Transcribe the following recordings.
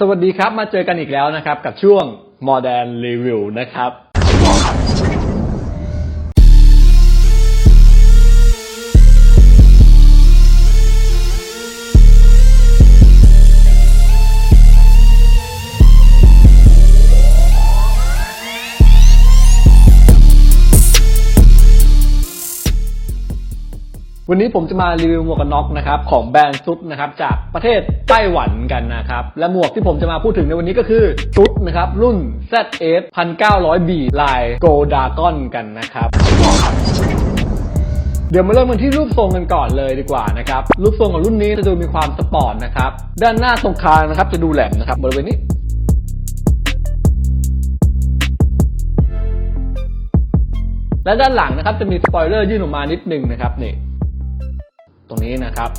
สวัสดีครับ มาเจอกันอีกแล้วนะครับ กับช่วง Modern Review นะครับ วันนี้ผมจะมารีวิวหมวกกันน็อกนะครับของแบรนด์ซุดนะครับจากประเทศไต้หวันกันนะครับและหมวกที่ผมจะมาพูดถึงในวันนี้ก็คือซุดนะครับรุ่น ZS 1900B ลาย Gold Dragon กันนะครับเดี๋ยวมาเริ่มกันที่รูปทรงกันก่อนเลยดีกว่านะครับรูปทรงของรุ่นนี้จะดูมีความสปอร์ตนะครับด้านหน้าตรงคางนะครับจะดูแหลมนะครับบริเวณนี้และด้านหลังนะครับจะมีสปอยเลอร์ยื่นออกมานิดนึงนะครับนี่ ตรงนี้นะครับ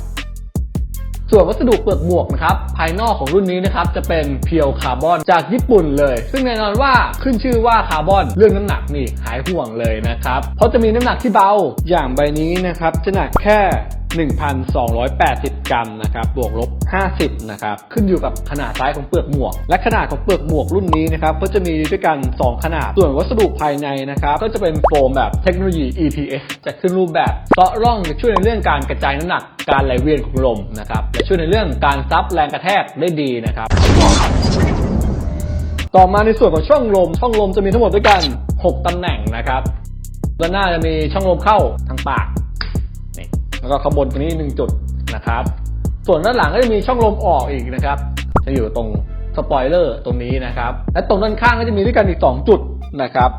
ส่วนวัสดุเปลือกหมวกนะครับ ภายนอกของรุ่นนี้นะครับจะเป็นเพียวคาร์บอนจากญี่ปุ่นเลย ซึ่งแน่นอนว่าขึ้นชื่อว่าคาร์บอนเรื่องน้ำหนักนี่หายห่วงเลยนะครับ เพราะจะมีน้ำหนักที่เบาอย่างใบนี้นะครับจะหนักแค่ 1,280 กรัมนะครับบวกลบ 50 นะครับขึ้นอยู่กับขนาดไซส์ของเปลือกหมวก และขนาดของเปลือกหมวกรุ่นนี้นะครับก็จะมีด้วยกัน 2 ขนาด ส่วนวัสดุภายในนะครับก็จะเป็นโฟมแบบเทคโนโลยี EPS จะขึ้นรูปแบบเซาะร่องจะช่วยในเรื่องการกระจายน้ำหนักการไหลเวียนของลมนะครับและช่วยในเรื่องการซับแรงกระแทกได้ดีนะครับ ต่อมาในส่วนของช่องลม ช่องลมจะมีทั้งหมดด้วยกัน 6ตำแหน่งนะครับด้านหน้าจะมีช่องลมเข้าทางปาก แล้วก็ข้างบนตรงนี้หนึ่งจุดนะครับ ส่วนด้านหลังก็จะมีช่องลมออกอีกนะครับ จะอยู่ตรงสปอยเลอร์ตรงนี้นะครับ และตรงด้านข้างก็จะมีด้วยกันอีก 2 จุดนะครับ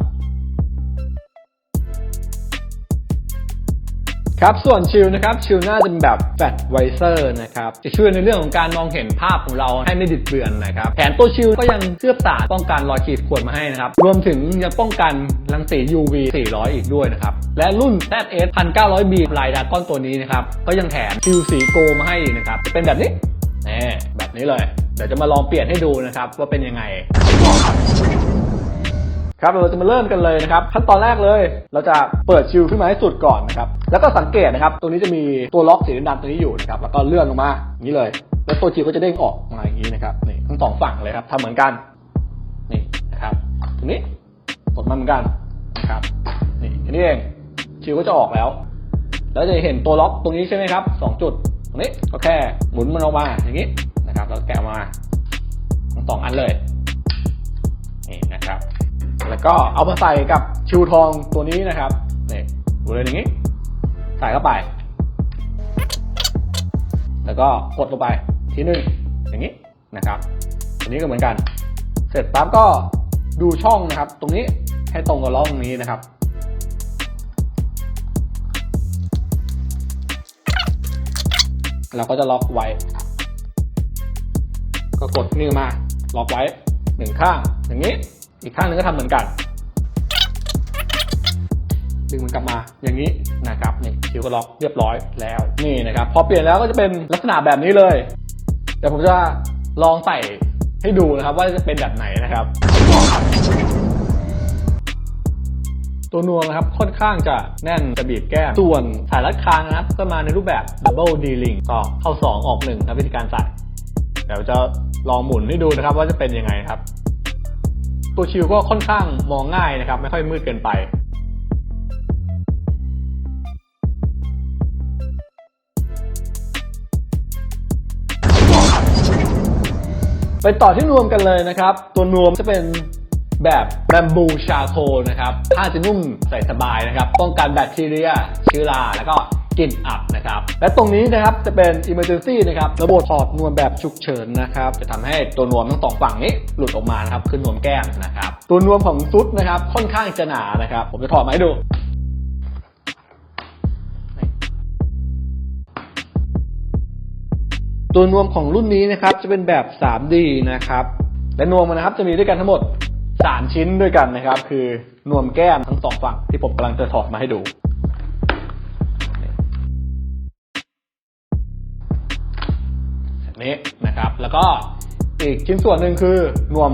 ครับ ส่วนชิลนะครับ ชิลน้าจะเป็นแบบแฟลชไวเซอร์นะครับ จะช่วยในเรื่องของการมองเห็นภาพของเราให้ไม่ดิดเบือนนะครับ แถมตัวชิลก็ยังเคลือบสารป้องกันรอยขีดข่วนมาให้นะครับ รวมถึงยังป้องกันรังสี UV 400 อีกด้วยนะครับ และรุ่น ZS 1900B ลายดากอนตัวนี้นะครับ ก็ยังแถมชิลสีโกมาให้อีกนะครับ จะเป็นแบบนี้แน่แบบนี้เลย เดี๋ยวจะมาลองเปลี่ยนให้ดูนะครับว่าเป็นยังไง ครับเราจะมาเริ่มกันเลยนะครับ ขั้นตอนแรกเลย เราจะเปิดชิลขึ้นมาให้สุดก่อนนะครับ แล้วก็สังเกตนะครับ ตรงนี้จะมีตัวล็อกสีดำตัวนี้อยู่นะครับ แล้วก็เลื่อนลงมาอย่างนี้เลย แล้วตัวชิลก็จะเด้งออกมาอย่างนี้นะครับ นี่ทั้งสองฝั่งเลยครับทำเหมือนกัน นี่นะครับ ตรงนี้กดมาเหมือนกันนะครับ นี่แค่นี้เอง ชิลก็จะออกแล้ว แล้วจะเห็นตัวล็อกตรงนี้ใช่ไหมครับสองจุด ตรงนี้ก็แค่หมุนมันออกมาอย่างนี้นะครับ แล้วแกะมาทั้งสองอันเลย นี่นะครับ แล้วก็เอามาใส่กับชิวทองตัวนี้นะครับนี่ดูเลยอย่างนี้ ใส่เข้าไป แล้วก็กดลงไปทีหนึ่งอย่างนี้นะครับอันนี้ก็เหมือนกัน เสร็จปั๊บก็ดูช่องนะครับ ตรงนี้ให้ตรงกับร่องนี้นะครับเราก็จะล็อกไว้ ก็กดนิ้วมา ล็อกไว้หนึ่งข้างอย่างนี้ อีกข้างหนึ่งก็ทำเหมือนกัน ดึงมันกลับมาอย่างนี้นะครับนี่คิวก็ล็อกเรียบร้อยแล้วนี่นะครับพอเปลี่ยนแล้วก็จะเป็นลักษณะแบบนี้เลยเดี๋ยวผมจะลองใส่ให้ดูนะครับว่าจะเป็นแบบไหนนะครับ ตัวนวมนะครับค่อนข้างจะแน่นจะบีบแก้ม ส่วนสายรัดคางนะครับ ก็มาในรูปแบบ double D ring ก็เข้า 2 ออก1ครับวิธีการใส่ เดี๋ยวจะลองหมุนให้ดูนะครับว่าจะเป็นยังไงครับ ตัวชิวก็ค่อนข้างมองง่ายนะครับ ไม่ค่อยมืดเกินไป ไปต่อที่นวมกันเลยนะครับ ตัวนวมจะเป็นแบบแบมบูชาโคนะครับผ้าจะนุ่มใส่สบายนะครับ ป้องกันแบคทีเรียเชื้อราแล้วก็ กลิ่นอับนะครับ และตรงนี้นะครับจะเป็น emergency นะครับ ระบบถอดนวมแบบฉุกเฉินนะครับ จะทำให้ตัวนวมทั้งสองฝั่งนี้หลุดออกมานะครับ คือนวมแก้มนะครับ ตัวนวมของซุดนะครับค่อนข้างจะหนานะครับ ผมจะถอดมาให้ดูตัวนวมของรุ่นนี้นะครับจะเป็นแบบ 3D นะครับ และนวมมันนะครับจะมีด้วยกันทั้งหมด 3 ชิ้นด้วยกันนะครับ คือนวมแก้มทั้งสองฝั่งที่ผมกำลังจะถอดมาให้ดู นี้นะครับ แล้วก็อีกชิ้นส่วนหนึ่งคือนวม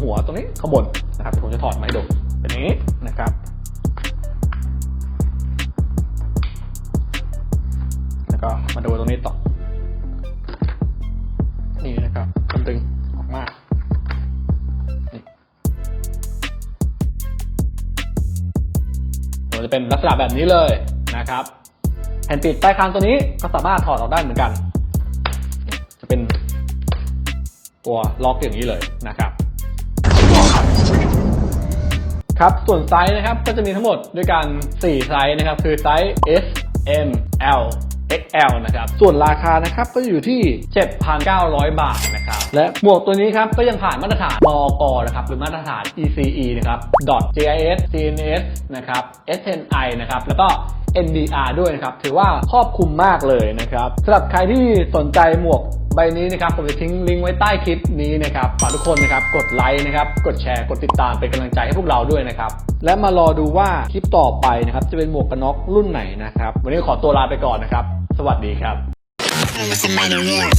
หัวตรงนี้ข้าบนนะครับผมจะถอดไม้ดูเป็นนี้นะครับ แล้วก็มาดูตรงนี้ต่อ นี่นะครับตึงออกมาจะเป็นลักษณะแบบนี้เลยนะครับ แผ่นปิดใต้คางตัวนี้ก็สามารถถอดออกได้เหมือนกัน ตัวล็อกอย่างนี้เลยนะครับ ครับส่วนไซส์นะครับก็จะมีทั้งหมดด้วยกัน 4 ไซส์นะครับ คือไซส์ S M L XL นะครับ ส่วนราคานะครับก็อยู่ที่ 7,900 บาทนะครับ และหมวกตัวนี้ครับก็ยังผ่านมาตรฐานมอกนะครับ หรือมาตรฐาน ECE นะครับ .GIS CNS นะครับ SNI นะครับ แล้วก็ NDR ด้วยนะครับ ถือว่าครอบคลุมมากเลยนะครับสำหรับใครที่สนใจหมวก ใบนี้นะครับผมจะทิ้งลิงก์ไว้ใต้คลิปนี้นะครับฝากทุกคนนะครับกดไลค์นะครับกดแชร์กดติดตามเป็นกำลังใจให้พวกเราด้วยนะครับและมารอดูว่าคลิปต่อไปนะครับจะเป็นหมวกกันน็อกรุ่นไหนนะครับวันนี้ขอตัวลาไปก่อนนะครับ สวัสดีครับ Somebody want.